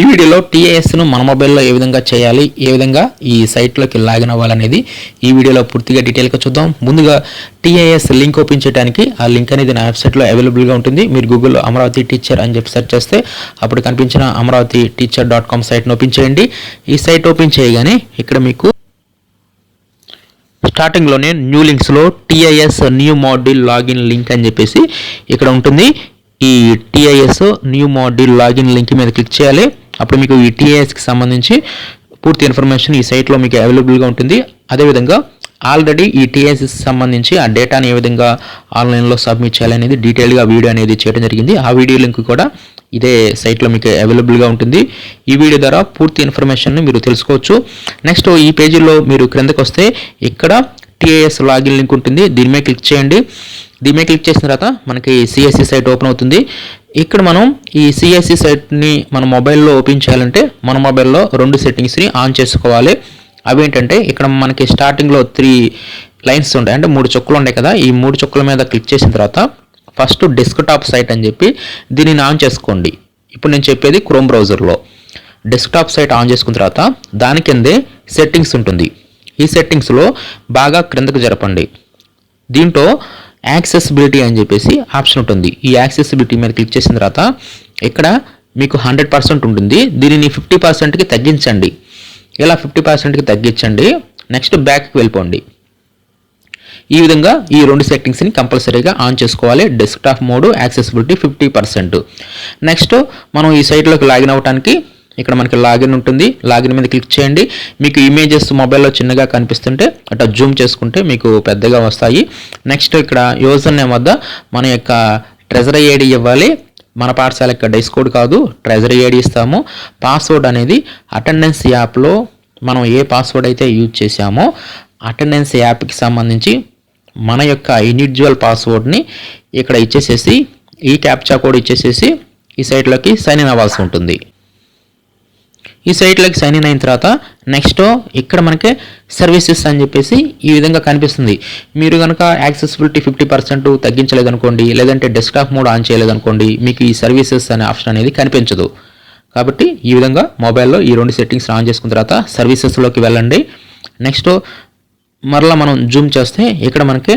ఈ వీడియోలో టీఏఎస్ను మన మొబైల్లో ఏ విధంగా చేయాలి ఏ విధంగా ఈ సైట్లోకి లాగిన్ అవ్వాలనేది ఈ వీడియోలో పూర్తిగా డీటెయిల్గా చూద్దాం. ముందుగా టీఏఎస్ లింక్ ఓపెన్ చేయడానికి ఆ లింక్ అనేది నా వెబ్సైట్లో అవైలబుల్గా ఉంటుంది. మీరు గూగుల్లో అమరావతి టీచర్ అని చెప్పి సెర్చ్ చేస్తే అప్పుడు కనిపించిన అమరావతి టీచర్ డాట్ కామ్ సైట్ను ఓపెన్ చేయండి. ఈ సైట్ ఓపెన్ చేయగానే ఇక్కడ మీకు స్టార్టింగ్లోనే new లింక్స్లో TIS new module login link అని చెప్పేసి ఇక్కడ ఉంటుంది. ఈ TIS new module login link మీద క్లిక్ చేయాలి. అప్పుడు మీకు ఈ టీఏఎస్కి సంబంధించి పూర్తి ఇన్ఫర్మేషన్ ఈ సైట్లో మీకు అవైలబుల్గా ఉంటుంది. అదేవిధంగా ఆల్రెడీ ఈ టీఎస్కి సంబంధించి ఆ డేటాని ఏ విధంగా ఆన్లైన్లో సబ్మిట్ చేయాలనేది డీటెయిల్గా వీడియో అనేది చేయడం జరిగింది. ఆ వీడియో లింక్ కూడా ఇదే సైట్లో మీకు అవైలబుల్గా ఉంటుంది. ఈ వీడియో ద్వారా పూర్తి ఇన్ఫర్మేషన్ని మీరు తెలుసుకోవచ్చు. నెక్స్ట్ ఈ పేజీలో మీరు క్రిందకు వస్తే ఇక్కడ టీఏఎస్ లాగిన్ లింక్ ఉంటుంది. దీని మీద క్లిక్ చేయండి. దీని మీద క్లిక్ చేసిన తర్వాత మనకి సిఎస్సి సైట్ ఓపెన్ అవుతుంది. ఇక్కడ మనం ఈ సిఎస్సి సైట్ని మన మొబైల్లో ఓపెన్ చేయాలంటే మన మొబైల్లో రెండు సెట్టింగ్స్ని ఆన్ చేసుకోవాలి. అవి ఏంటంటే ఇక్కడ మనకి స్టార్టింగ్లో త్రీ లైన్స్ ఉంటాయి. అంటే మూడు చుక్కలు ఉంటాయి కదా. ఈ మూడు చుక్కల మీద క్లిక్ చేసిన తర్వాత ఫస్ట్ డెస్క్టాప్ సైట్ అని చెప్పి దీనిని ఆన్ చేసుకోండి. ఇప్పుడు నేను చెప్పేది క్రోమ్ బ్రౌజర్లో డెస్క్టాప్ సైట్ ఆన్ చేసుకున్న తర్వాత దాని కిందే సెట్టింగ్స్ ఉంటుంది. ఈ సెట్టింగ్స్లో బాగా క్రిందకు జరపండి. దీంట్లో యాక్సెసిబిలిటీ అని చెప్పేసి ఆప్షన్ ఉంటుంది. ఈ యాక్సెసిబిలిటీ మీద క్లిక్ చేసిన తర్వాత ఇక్కడ మీకు హండ్రెడ్ పర్సెంట్ ఉంటుంది. దీనిని ఫిఫ్టీ పర్సెంట్కి తగ్గించండి. ఇలా ఫిఫ్టీ పర్సెంట్కి తగ్గించండి. నెక్స్ట్ బ్యాక్కి వెళ్ళిపోండి. ఈ విధంగా ఈ రెండు సెట్టింగ్స్ని కంపల్సరీగా ఆన్ చేసుకోవాలి. Desktop mode accessibility fifty percent. Next మనం ఈ సైట్లోకి లాగిన్ అవ్వడానికి ఇక్కడ మనకి లాగిన్ ఉంటుంది. లాగిన్ మీద క్లిక్ చేయండి. మీకు ఇమేజెస్ మొబైల్లో చిన్నగా కనిపిస్తుంటే అట్లా జూమ్ చేసుకుంటే మీకు పెద్దగా వస్తాయి. నెక్స్ట్ ఇక్కడ యూజర్ నేమ్ వద్ద మన యొక్క ట్రెజరీ ఐడి ఇవ్వాలి. మన పాఠశాల యొక్క డైస్ కోడ్ కాదు ట్రెజరీ ఐడి ఇస్తాము. పాస్వర్డ్ అనేది అటెండెన్స్ యాప్లో మనం ఏ పాస్వర్డ్ అయితే యూజ్ చేసామో అటెండెన్స్ యాప్కి సంబంధించి మన యొక్క ఇండివిజువల్ పాస్వర్డ్ని ఇక్కడ ఇచ్చేసేసి ఈ క్యాప్చా కోడ్ ఇచ్చేసేసి ఈ సైట్లోకి సైన్ ఇన్ అవ్వాల్సి ఉంటుంది. ఈ సైట్లోకి సైన్ ఇన్ అయిన తర్వాత నెక్స్ట్ ఇక్కడ మనకి సర్వీసెస్ అని చెప్పేసి ఈ విధంగా కనిపిస్తుంది. మీరు కనుక యాక్సెసిబిలిటీ ఫిఫ్టీ పర్సెంట్ తగ్గించలేదనుకోండి లేదంటే డెస్క్టాప్ మోడ్ ఆన్ చేయలేదనుకోండి మీకు ఈ సర్వీసెస్ అనే ఆప్షన్ అనేది కనిపించదు. కాబట్టి ఈ విధంగా మొబైల్లో ఈ రెండు సెట్టింగ్స్ ఆన్ చేసుకున్న తర్వాత సర్వీసెస్లోకి వెళ్ళండి. నెక్స్ట్ మరలా మనం జూమ్ చేస్తే ఇక్కడ మనకి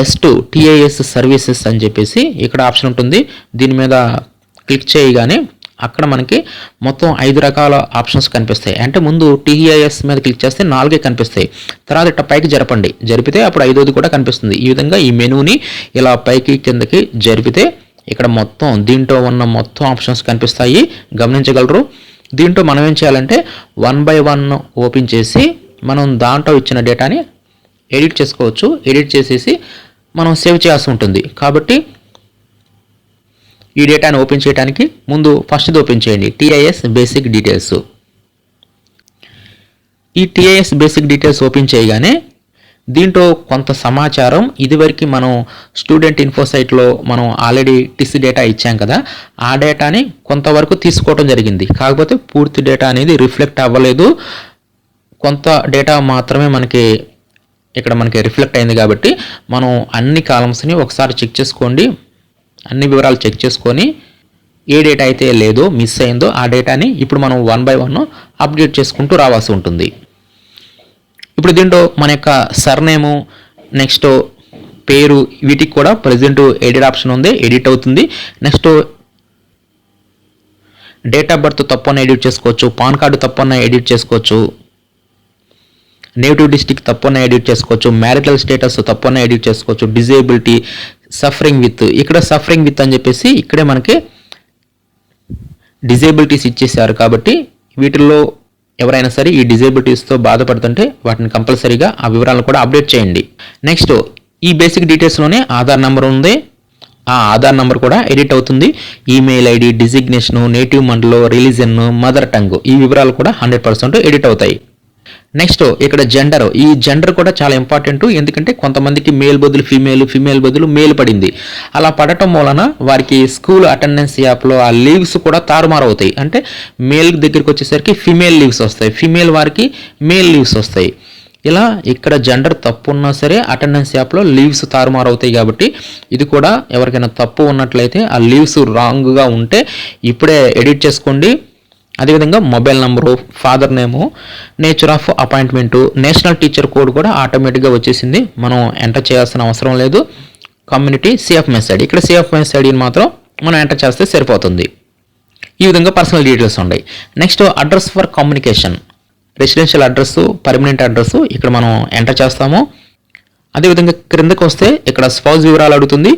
ఎస్ టు టీఐఎస్ సర్వీసెస్ అని చెప్పేసి ఇక్కడ ఆప్షన్ ఉంటుంది. దీని మీద క్లిక్ చేయగానే అక్కడ మనకి మొత్తం ఐదు రకాల ఆప్షన్స్ కనిపిస్తాయి. అంటే ముందు టీఐఎస్ మీద క్లిక్ చేస్తే నాలుగే కనిపిస్తాయి. తర్వాత ఇట్లా పైకి జరపండి. జరిపితే అప్పుడు ఐదోది కూడా కనిపిస్తుంది. ఈ విధంగా ఈ మెనూని ఇలా పైకి కిందకి జరిపితే ఇక్కడ మొత్తం దీంట్లో ఉన్న మొత్తం ఆప్షన్స్ కనిపిస్తాయి. గమనించగలరు? దీంట్లో మనం ఏం చేయాలంటే వన్ బై వన్ ఓపెన్ చేసి మనం దాంట్లో ఇచ్చిన డేటాని ఎడిట్ చేసుకోవచ్చు. ఎడిట్ చేసేసి మనం సేవ్ చేయాల్సి ఉంటుంది. కాబట్టి ఈ డేటాను ఓపెన్ చేయడానికి ముందు ఫస్ట్ది ఓపెన్ చేయండి. TIS basic details. ఈ టీఐఎస్ బేసిక్ డీటెయిల్స్ ఓపెన్ చేయగానే దీంట్లో కొంత సమాచారం ఇదివరకు మనం స్టూడెంట్ ఇన్ఫోసైట్లో మనం ఆల్రెడీ టిస్ డేటా ఇచ్చాం కదా ఆ డేటాని కొంతవరకు తీసుకోవడం జరిగింది. కాకపోతే పూర్తి డేటా అనేది రిఫ్లెక్ట్ అవ్వలేదు. కొంత డేటా మాత్రమే మనకి ఇక్కడ మనకి రిఫ్లెక్ట్ అయింది కాబట్టి మనం అన్ని కాలమ్స్ని ఒకసారి చెక్ చేసుకోండి. అన్ని వివరాలు చెక్ చేసుకొని ఏ డేటా అయితే లేదో మిస్ అయిందో ఆ డేటాని ఇప్పుడు మనం వన్ బై వన్ అప్డేట్ చేసుకుంటూ రావాల్సి ఉంటుంది. ఇప్పుడు దీంట్లో మన యొక్క సర్నేము నెక్స్ట్ పేరు వీటికి కూడా ప్రజెంట్ ఎడిట్ ఆప్షన్ ఉంది ఎడిట్ అవుతుంది. నెక్స్ట్ డేట్ ఆఫ్ బర్త్ తప్పన్న ఎడిట్ చేసుకోవచ్చు పాన్ కార్డు తప్పన్న ఎడిట్ చేసుకోవచ్చు నేటివ్ డిస్టిక్ తప్పన్న ఎడిట్ చేసుకోవచ్చు మ్యారిటల్ స్టేటస్ తప్పన్న ఎడిట్ చేసుకోవచ్చు డిజేబిలిటీ సఫరింగ్ విత్ ఇక్కడ సఫరింగ్ విత్ అని చెప్పేసి ఇక్కడే మనకి డిజేబిలిటీస్ ఇచ్చేసారు కాబట్టి వీటిల్లో ఎవరైనా సరే ఈ డిజేబిలిటీస్తో బాధపడుతుంటే వాటిని కంపల్సరీగా ఆ వివరాలను కూడా అప్డేట్ చేయండి. నెక్స్ట్ ఈ బేసిక్ డీటెయిల్స్లోనే ఆధార్ నెంబర్ ఉంది. ఆ ఆధార్ నెంబర్ కూడా ఎడిట్ అవుతుంది. ఈమెయిల్ ఐడి డిజిగ్నేషను నేటివ్ మండలో రిలీజన్ మదర్ టంగ్ ఈ వివరాలు కూడా హండ్రెడ్ పర్సెంట్ ఎడిట్ అవుతాయి. నెక్స్ట్ ఇక్కడ జెండర్ ఈ జెండర్ కూడా చాలా ఇంపార్టెంట్ ఎందుకంటే కొంతమందికి మేల్ బదులు ఫీమేల్ ఫీమేల్ బదులు మేల్ పడింది. అలా పడటం వలన వారికి స్కూల్ అటెండెన్స్ యాప్లో ఆ లీవ్స్ కూడా తారుమారు అవుతాయి అంటే మేల్ దగ్గరికి వచ్చేసరికి ఫీమేల్ లీవ్స్ వస్తాయి. ఫీమేల్ వారికి మేల్ లీవ్స్ వస్తాయి. ఇలా ఇక్కడ జెండర్ తప్పు ఉన్నా సరే అటెండెన్స్ యాప్లో లీవ్స్ తారుమారు అవుతాయి కాబట్టి ఇది కూడా ఎవరికైనా తప్పు ఉన్నట్లయితే ఆ లీవ్స్ రాంగ్గా ఉంటే ఇప్పుడే ఎడిట్ చేసుకోండి. అదేవిధంగా mobile number father name nature of appointment national teacher code కూడా ఆటోమేటిక్గా వచ్చేసింది. మనం ఎంటర్ చేయాల్సిన అవసరం లేదు. కమ్యూనిటీ సిఎఫ్ మెసేజ్ ఇక్కడ సిఎఫ్ మెసేజ్ని మాత్రం మనం ఎంటర్ చేస్తే సరిపోతుంది. ఈ విధంగా పర్సనల్ డీటెయిల్స్ ఉన్నాయి. Next address for communication. Residential address permanent address ఇక్కడ మనం ఎంటర్ చేస్తాము. అదేవిధంగా క్రిందకు వస్తే ఇక్కడ స్పౌజ్ వివరాలు అడుగుతుంది.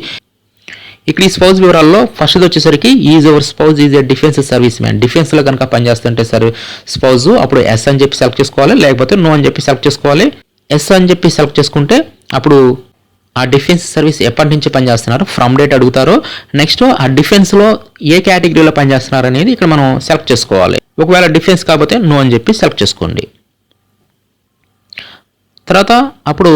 ఇక్కడ ఈ స్పౌజ్ వివరాల్లో ఫస్ట్ వచ్చేసరికి is our spouse is a defence service man. డిఫెన్స్లో కనుక పనిచేస్తుంటే సర్ స్పౌజ్ అప్పుడు ఎస్ అని చెప్పి సెలెక్ట్ చేసుకోవాలి లేకపోతే నో అని చెప్పి సెలెక్ట్ చేసుకోవాలి. ఎస్ అని చెప్పి సెలెక్ట్ చేసుకుంటే అప్పుడు ఆ డిఫెన్స్ సర్వీస్ ఎప్పటి నుంచి పనిచేస్తున్నారు ఫ్రమ్ డేట్ అడుగుతారు నెక్స్ట్ ఆ డిఫెన్స్లో ఏ కేటగిరీలో పనిచేస్తున్నారు అనేది ఇక్కడ మనం సెలెక్ట్ చేసుకోవాలి. ఒకవేళ డిఫెన్స్ కాకపోతే నో అని చెప్పి సెలెక్ట్ చేసుకోండి. తర్వాత అప్పుడు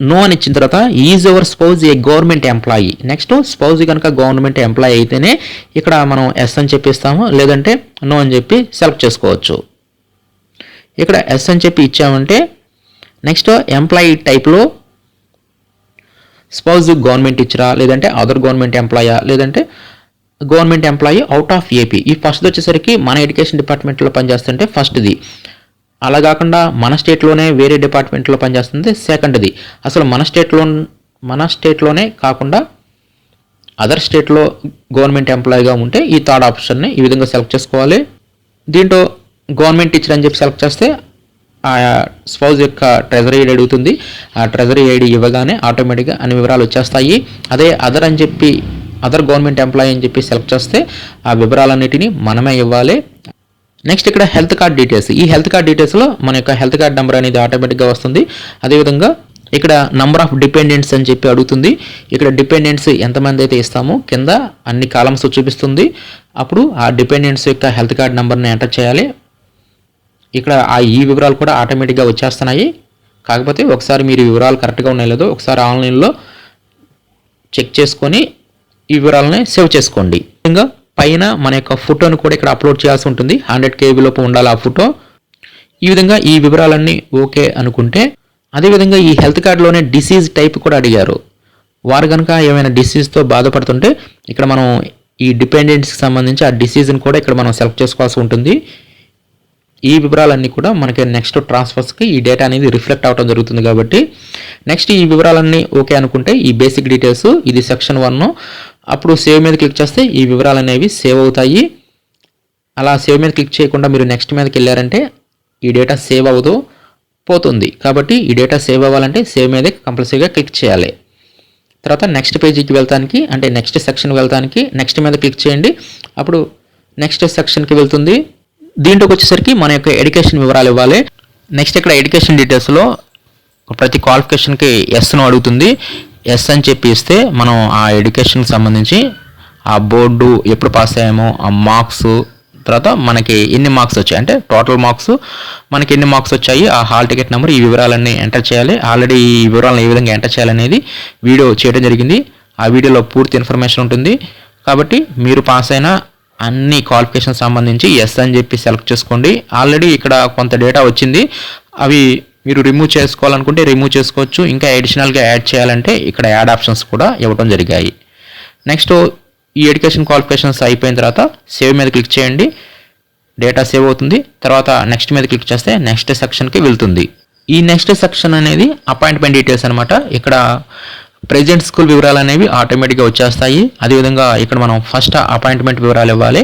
నో అని ఇచ్చిన తర్వాత is our spouse a government employee next spouse కనుక గవర్నమెంట్ ఎంప్లాయీ అయితేనే ఇక్కడ మనం ఎస్ అని చెప్పిస్తాము లేదంటే నో అని చెప్పి సెలెక్ట్ చేసుకోవచ్చు. ఇక్కడ ఎస్ అని చెప్పి ఇచ్చామంటే నెక్స్ట్ ఎంప్లాయీ టైప్లో స్పౌజ్ గవర్నమెంట్ ఇచ్చరా లేదంటే అదర్ గవర్నమెంట్ ఎంప్లాయా లేదంటే government employee out of AP ఈ ఫస్ట్ వచ్చేసరికి మన ఎడ్యుకేషన్ డిపార్ట్మెంట్లో పనిచేస్తుంటే ఫస్ట్ది అలా కాకుండా మన స్టేట్లోనే వేరే డిపార్ట్మెంట్లో పనిచేస్తుంది. సెకండ్ది అసలు మన స్టేట్లో మన స్టేట్లోనే కాకుండా అదర్ స్టేట్లో గవర్నమెంట్ ఎంప్లాయీగా ఉంటే ఈ థర్డ్ ఆప్షన్ని ఈ విధంగా సెలెక్ట్ చేసుకోవాలి. దీంట్లో గవర్నమెంట్ టీచర్ అని చెప్పి సెలెక్ట్ చేస్తే ఆ స్పౌజ్ యొక్క ట్రెజరీ ఐడి అడుగుతుంది. ఆ ట్రెజరీ ఐడి ఇవ్వగానే ఆటోమేటిక్గా అన్ని వివరాలు వచ్చేస్తాయి. అదే అదర్ అని చెప్పి అదర్ గవర్నమెంట్ ఎంప్లాయీ అని చెప్పి సెలెక్ట్ చేస్తే ఆ వివరాలన్నిటిని మనమే ఇవ్వాలి. నెక్స్ట్ ఇక్కడ హెల్త్ కార్డ్ డీటెయిల్స్ ఈ హెల్త్ కార్డ్ డీటెయిల్స్లో మన యొక్క హెల్త్ కార్డ్ నెంబర్ అనేది ఆటోమేటిక్గా వస్తుంది. అదేవిధంగా ఇక్కడ నంబర్ ఆఫ్ డిపెండెంట్స్ అని చెప్పి అడుగుతుంది. ఇక్కడ డిపెండెంట్స్ ఎంతమంది అయితే ఇస్తామో కింద అన్ని కాలమ్స్ చూపిస్తుంది. అప్పుడు ఆ డిపెండెంట్స్ యొక్క హెల్త్ కార్డ్ నెంబర్ని ఎంటర్ చేయాలి. ఇక్కడ ఆ ఈ వివరాలు కూడా ఆటోమేటిక్గా వచ్చేస్తున్నాయి. కాకపోతే ఒకసారి మీరు వివరాలు కరెక్ట్గా ఉన్నాయి లేదో ఒకసారి ఆన్లైన్లో చెక్ చేసుకొని ఈ వివరాలని సేవ్ చేసుకోండి. ఇంకా పైన మన యొక్క ఫోటోను కూడా ఇక్కడ అప్లోడ్ చేయాల్సి ఉంటుంది. హండ్రెడ్ కేబీ లోపు ఉండాలి ఆ ఫోటో. ఈ విధంగా ఈ వివరాలన్నీ ఓకే అనుకుంటే అదేవిధంగా ఈ హెల్త్ కార్డులోనే డిసీజ్ టైప్ కూడా అడిగారు. వారు కనుక ఏమైనా డిసీజ్తో బాధపడుతుంటే ఇక్కడ మనం ఈ డిపెండెంట్స్కి సంబంధించి ఆ డిసీజ్ని కూడా ఇక్కడ మనం సెలెక్ట్ చేసుకోవాల్సి ఉంటుంది. ఈ వివరాలన్నీ కూడా మనకి నెక్స్ట్ ట్రాన్స్ఫర్స్కి ఈ డేటా అనేది రిఫ్లెక్ట్ అవడం జరుగుతుంది కాబట్టి నెక్స్ట్ ఈ వివరాలన్నీ ఓకే అనుకుంటే ఈ బేసిక్ డీటెయిల్స్ ఇది సెక్షన్ వన్ అప్పుడు సేవ్ మీద క్లిక్ చేస్తే ఈ వివరాలు అనేవి సేవ్ అవుతాయి. అలా సేవ్ మీద క్లిక్ చేయకుండా మీరు నెక్స్ట్ మీదకి వెళ్ళారంటే ఈ డేటా సేవ్ అవ్వదు పోతుంది. కాబట్టి ఈ డేటా సేవ్ అవ్వాలంటే సేవ్ మీద కంపల్సరీగా క్లిక్ చేయాలి. తర్వాత నెక్స్ట్ పేజీకి వెళ్తానికి అంటే నెక్స్ట్ సెక్షన్ వెళ్తానికి నెక్స్ట్ మీద క్లిక్ చేయండి. అప్పుడు నెక్స్ట్ సెక్షన్కి వెళ్తుంది. దీంట్లోకి వచ్చేసరికి మన యొక్క ఎడ్యుకేషన్ వివరాలు ఇవ్వాలి. నెక్స్ట్ ఇక్కడ ఎడ్యుకేషన్ డీటెయిల్స్లో ప్రతి క్వాలిఫికేషన్కి ఎస్ను అడుగుతుంది. ఎస్ అని చెప్పి ఇస్తే మనం ఆ ఎడ్యుకేషన్కి సంబంధించి ఆ బోర్డు ఎప్పుడు పాస్ అయ్యామో ఆ మార్క్స్ తర్వాత మనకి ఎన్ని మార్క్స్ వచ్చాయి? అంటే టోటల్ మార్క్స్ మనకి ఎన్ని మార్క్స్ వచ్చాయి? ఆ హాల్ టికెట్ నెంబర్ ఈ వివరాలన్నీ ఎంటర్ చేయాలి. ఆల్రెడీ ఈ వివరాలను ఏ విధంగా ఎంటర్ చేయాలనేది వీడియో చేయడం జరిగింది. ఆ వీడియోలో పూర్తి ఇన్ఫర్మేషన్ ఉంటుంది. కాబట్టి మీరు పాస్ అయిన అన్ని క్వాలిఫికేషన్ సంబంధించి ఎస్ అని చెప్పి సెలెక్ట్ చేసుకోండి. ఆల్రెడీ ఇక్కడ కొంత డేటా వచ్చింది. అవి మీరు రిమూవ్ చేసుకోవాలనుకుంటే రిమూవ్ చేసుకోవచ్చు. ఇంకా అడిషనల్గా యాడ్ చేయాలంటే ఇక్కడ యాడ్ ఆప్షన్స్ కూడా ఇవ్వడం జరిగాయి. నెక్స్ట్ ఈ ఎడ్యుకేషన్ క్వాలిఫికేషన్స్ అయిపోయిన తర్వాత సేవ్ మీద క్లిక్ చేయండి. డేటా సేవ్ అవుతుంది. తర్వాత నెక్స్ట్ మీద క్లిక్ చేస్తే నెక్స్ట్ సెక్షన్కి వెళ్తుంది. ఈ నెక్స్ట్ సెక్షన్ అనేది అపాయింట్మెంట్ డీటెయిల్స్ అనమాట ఇక్కడ ప్రెజెంట్ స్కూల్ వివరాలు అనేవి ఆటోమేటిక్గా వచ్చేస్తాయి. అదేవిధంగా ఇక్కడ మనం ఫస్ట్ అపాయింట్మెంట్ వివరాలు ఇవ్వాలి.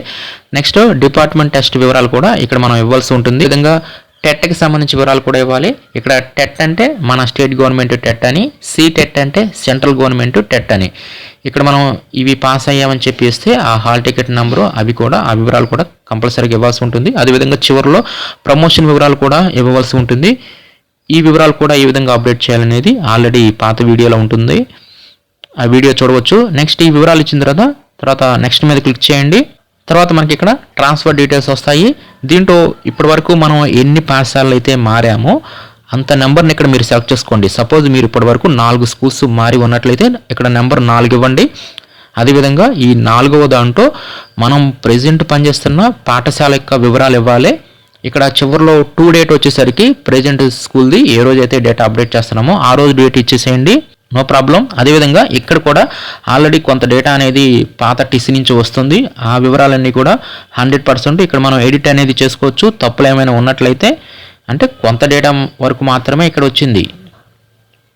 నెక్స్ట్ డిపార్ట్మెంట్ టెస్ట్ వివరాలు కూడా ఇక్కడ మనం ఇవ్వాల్సి ఉంటుంది. విధంగా టెట్కి సంబంధించి వివరాలు కూడా ఇవ్వాలి. ఇక్కడ టెట్ అంటే మన స్టేట్ గవర్నమెంట్ టెట్ అని సి టెట్ అంటే సెంట్రల్ గవర్నమెంట్ టెట్ అని. ఇక్కడ మనం ఇవి పాస్ అయ్యామని చెప్పి ఇస్తే ఆ హాల్ టికెట్ నెంబరు అవి కూడా ఆ వివరాలు కూడా కంపల్సరీగా ఇవ్వాల్సి ఉంటుంది. అదేవిధంగా చివరిలో ప్రమోషన్ వివరాలు కూడా ఇవ్వవలసి ఉంటుంది. ఈ వివరాలు కూడా ఏ విధంగా అప్డేట్ చేయాలనేది ఆల్రెడీ పాత వీడియోలో ఉంటుంది. ఆ వీడియో చూడవచ్చు. నెక్స్ట్ ఈ వివరాలు ఇచ్చిన తర్వాత తర్వాత నెక్స్ట్ మీద క్లిక్ చేయండి. తర్వాత మనకి ఇక్కడ ట్రాన్స్ఫర్ డీటెయిల్స్ వస్తాయి. దీంట్లో ఇప్పటి వరకు మనం ఎన్ని పాఠశాలలు అయితే మారామో అంత నెంబర్ని ఇక్కడ మీరు సెలెక్ట్ చేసుకోండి. సపోజ్ మీరు ఇప్పటి వరకు నాలుగు స్కూల్స్ మారి ఉన్నట్లయితే ఇక్కడ నెంబర్ నాలుగు ఇవ్వండి. అదేవిధంగా ఈ నాలుగవ దాంట్లో మనం ప్రజెంట్ పనిచేస్తున్న పాఠశాల యొక్క వివరాలు ఇవ్వాలి. ఇక్కడ చివరిలో టూ డేట్ వచ్చేసరికి ప్రజెంట్ స్కూల్ది ఏ రోజు అయితే డేటా అప్డేట్ చేస్తున్నామో ఆ రోజు డేట్ ఇచ్చేసేయండి. No problem. అదేవిధంగా ఇక్కడ కూడా ఆల్రెడీ కొంత డేటా అనేది పాత టిసి నుంచి వస్తుంది. ఆ వివరాలన్నీ కూడా హండ్రెడ్ పర్సెంట్ ఇక్కడ మనం ఎడిట్ అనేది చేసుకోవచ్చు. తప్పులు ఏమైనా ఉన్నట్లయితే అంటే కొంత డేటా వరకు మాత్రమే ఇక్కడ వచ్చింది.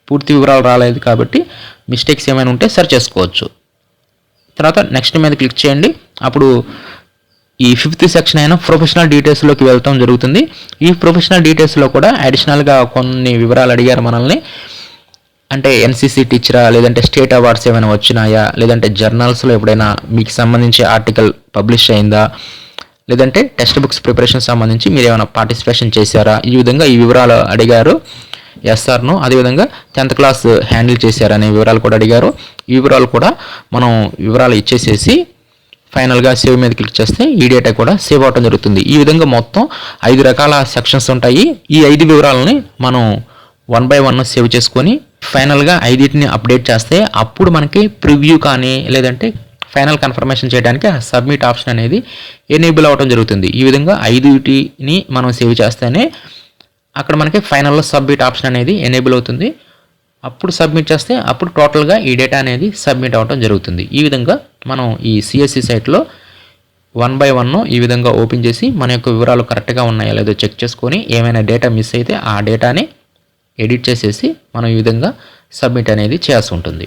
పూర్తి వివరాలు రాలేదు కాబట్టి మిస్టేక్స్ ఏమైనా ఉంటే సరి చేసుకోవచ్చు. తర్వాత నెక్స్ట్ మీద క్లిక్ చేయండి. అప్పుడు ఈ ఫిఫ్త్ సెక్షన్ అయిన ప్రొఫెషనల్ డీటెయిల్స్లోకి వెళ్తాం జరుగుతుంది. ఈ ప్రొఫెషనల్ డీటెయిల్స్లో కూడా అడిషనల్గా కొన్ని వివరాలు అడిగారు మనల్ని. అంటే ఎన్సీసీ టీచరా లేదంటే స్టేట్ అవార్డ్స్ ఏమైనా వచ్చినాయా? లేదంటే జర్నల్స్లో ఎప్పుడైనా మీకు సంబంధించి ఆర్టికల్ పబ్లిష్ అయిందా? లేదంటే టెక్స్ట్ బుక్స్ ప్రిపరేషన్ సంబంధించి మీరు ఏమైనా పార్టిసిపేషన్ చేశారా? ఈ విధంగా ఈ వివరాలు అడిగారు ఎస్ఆర్ను అదేవిధంగా టెన్త్ క్లాస్ హ్యాండిల్ చేశారనే వివరాలు కూడా అడిగారు. ఈ వివరాలు కూడా మనం వివరాలు ఇచ్చేసేసి ఫైనల్గా సేవ్ మీద క్లిక్ చేస్తే ఈ డేటా కూడా సేవ్ అవటం జరుగుతుంది. ఈ విధంగా మొత్తం ఐదు రకాల సెక్షన్స్ ఉంటాయి. ఈ ఐదు వివరాలని మనం వన్ బై వన్ సేవ్ చేసుకొని ఫైనల్గా ఐదింటిని అప్డేట్ చేస్తే అప్పుడు మనకి ప్రివ్యూ కానీ లేదంటే ఫైనల్ కన్ఫర్మేషన్ చేయడానికి సబ్మిట్ ఆప్షన్ అనేది ఎనేబుల్ అవ్వడం జరుగుతుంది. ఈ విధంగా ఐదుటిని మనం సేవ్ చేస్తేనే అక్కడ మనకి ఫైనల్లో సబ్మిట్ ఆప్షన్ అనేది ఎనేబుల్ అవుతుంది. అప్పుడు సబ్మిట్ చేస్తే అప్పుడు టోటల్గా ఈ డేటా అనేది సబ్మిట్ అవ్వడం జరుగుతుంది. ఈ విధంగా మనం ఈ సిఎస్సి సైట్లో వన్ బై వన్ ఈ విధంగా ఓపెన్ చేసి మన యొక్క వివరాలు కరెక్ట్గా ఉన్నాయా లేదో చెక్ చేసుకొని ఏమైనా డేటా మిస్ అయితే ఆ డేటాని ఎడిట్ చేసేసి మనం ఈ విధంగా సబ్మిట్ అనేది చేయాల్సి ఉంటుంది.